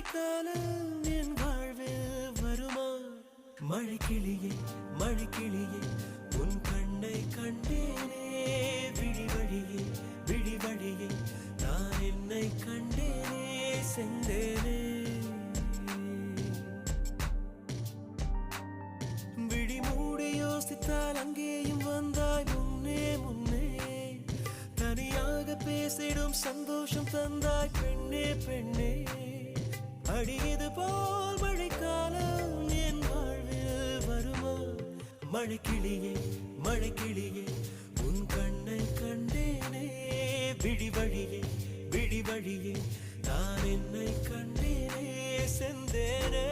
காலம் என் வாழ்வில் வருமா? மழைக்கிளியே மழைக்கிளியே உன் கண்ணை கண்டேனே. விழிவழியே விழிவழியே நான் என்னை கண்டேனே செந்தேனே. விழிமூடி யோசித்தால் அங்கேயும் வந்தாய் முன்னே முன்னே. தனியாக பேசிடும் சந்தோஷம் தந்தாய் பெண்ணே. அடியது போல் மழைக்காலம் என் வாழ்வில் வருமா? மழை கிளியே மழை கிளியே உன் கண்ணை கண்டேனே விழி வழியே நான் என்னை கண்டேனே செந்தேனே.